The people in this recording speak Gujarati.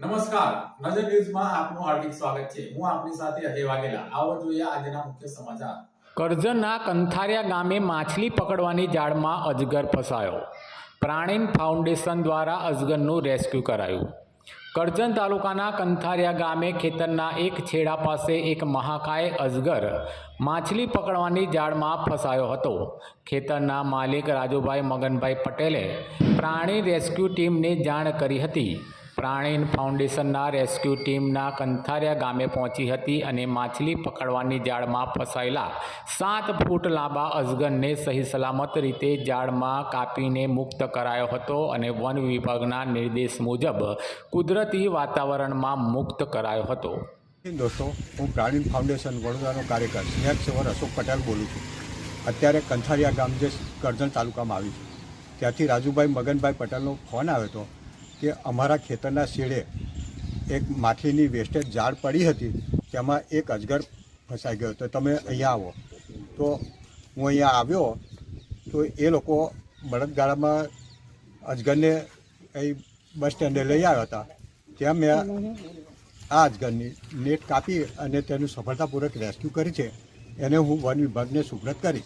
નમસ્કાર. નજર ન્યૂઝમાં આપનું હાર્દિક સ્વાગત છે. હું આપની સાથે અજય વાઘેલા. આવો જોઈએ આજના મુખ્ય સમાચાર. કરજણના કંથારિયા ગામે માછલી પકડવાની જાળમાં અજગર ફસાયો. પ્રાણીન ફાઉન્ડેશન દ્વારા અજગરનું રેસ્ક્યુ કરાયું. કરજણ તાલુકાના કંથારિયા ગામે ખેતરના એક છેડા પાસે એક મહાકાય અજગર માછલી પકડવાની જાળમાં ફસાયો હતો. ખેતરના માલિક રાજુભાઈ મગનભાઈ પટેલે પ્રાણી રેસ્ક્યુ ટીમને જાણ કરી હતી. પ્રાણીન ફાઉન્ડેશનના રેસ્ક્યુ ટીમના કંથારિયા ગામે પહોંચી હતી અને માછલી પકડવાની જાળમાં ફસાયેલા સાત ફૂટ લાંબા અજગરને સહી સલામત રીતે જાળમાં કાપીને મુક્ત કરાયો હતો અને વન વિભાગના નિર્દેશ મુજબ કુદરતી વાતાવરણમાં મુક્ત કરાયો હતો. દોસ્તો, હું પ્રાણીન ફાઉન્ડેશન વડોદરાનો કાર્યકર સ્નેક અશોક પટેલ બોલું છું. અત્યારે કંથારિયા ગામ જે કરજણ તાલુકામાં આવ્યું છે. ત્યાંથી રાજુભાઈ મગનભાઈ પટેલનો ફોન આવ્યો હતો. કે અમારા ખેતરના શેડે એક માછલીની વેસ્ટેજ ઝાડ પડી હતી, તેમાં એક અજગર ફસાઈ ગયો. તો તમે અહીંયા આવો. તો હું અહીંયા આવ્યો, તો એ લોકો બળદગાડામાં અજગરને અહીં બસ સ્ટેન્ડે લઈ આવ્યા હતા. ત્યાં મેં આ અજગરની નેટ કાપી અને તેનું સફળતાપૂર્વક રેસ્ક્યુ કરી છે. એને હું વન વિભાગને સુપ્રત કરી